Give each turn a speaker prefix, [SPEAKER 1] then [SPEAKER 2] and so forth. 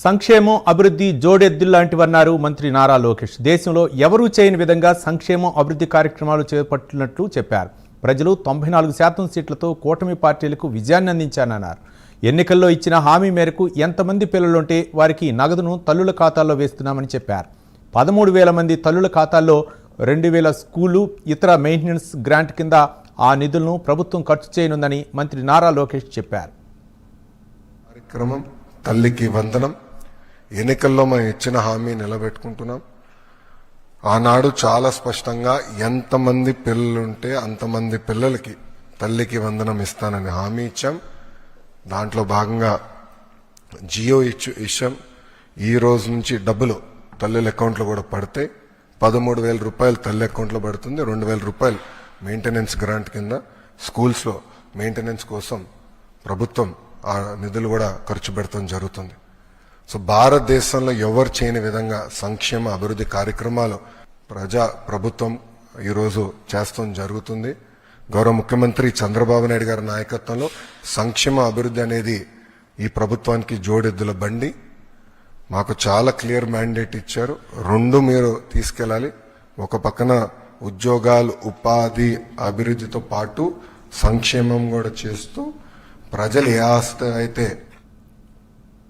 [SPEAKER 1] సంక్షేమం అభివృద్ధి జోడెద్దుల్లాంటివన్నారు మంత్రి నారా లోకేష్. దేశంలో ఎవరూ చేయని విధంగా సంక్షేమం అభివృద్ధి కార్యక్రమాలు చేపట్టినట్లు చెప్పారు. ప్రజలు తొంభై నాలుగు శాతం సీట్లతో కూటమి పార్టీలకు విజయాన్ని అందించానన్నారు. ఎన్నికల్లో ఇచ్చిన హామీ మేరకు ఎంతమంది పిల్లలుంటే వారికి నగదును తల్లుల ఖాతాల్లో వేస్తున్నామని చెప్పారు. పదమూడు వేల మంది తల్లుల ఖాతాల్లో రెండు వేల స్కూలు ఇతర మెయింటెనెన్స్ గ్రాంట్ కింద ఆ నిధులను ప్రభుత్వం ఖర్చు చేయనుందని మంత్రి నారా లోకేష్ చెప్పారు.
[SPEAKER 2] కార్యక్రమం తల్లికి వందనం. ఎన్నికల్లో మనం ఇచ్చిన హామీ నిలబెట్టుకుంటున్నాం. ఆనాడు చాలా స్పష్టంగా ఎంతమంది పిల్లలుంటే అంతమంది పిల్లలకి తల్లికి వందనం ఇస్తానని హామీ ఇచ్చాం. దాంట్లో భాగంగా జియో ఇచ్చు ఇచ్చాం. ఈ రోజు నుంచి డబ్బులు తల్లుల అకౌంట్లో కూడా పడితే పదమూడు వేల రూపాయలు తల్లి అకౌంట్లో పడుతుంది. రెండు వేల రూపాయలు మెయింటెనెన్స్ గ్రాంట్ కింద స్కూల్స్లో మెయింటెనెన్స్ కోసం ప్రభుత్వం ఆ నిధులు కూడా ఖర్చు పెడతాం జరుగుతుంది. సో భారతదేశంలో ఎవరు చేయని విధంగా సంక్షేమ అభివృద్ధి కార్యక్రమాలు ప్రజా ప్రభుత్వం ఈరోజు చేస్తాం జరుగుతుంది. గౌరవ ముఖ్యమంత్రి చంద్రబాబు నాయుడు గారి నాయకత్వంలో సంక్షేమ అభివృద్ధి అనేది ఈ ప్రభుత్వానికి జోడెద్దుల బండి. మాకు చాలా క్లియర్ మ్యాండేట్ ఇచ్చారు. రెండు మీరు తీసుకెళ్ళాలి. ఒక పక్కన ఉద్యోగాలు ఉపాధి అభివృద్ధితో పాటు సంక్షేమం కూడా చేస్తూ ప్రజలు ఏ ఆస్తి అయితే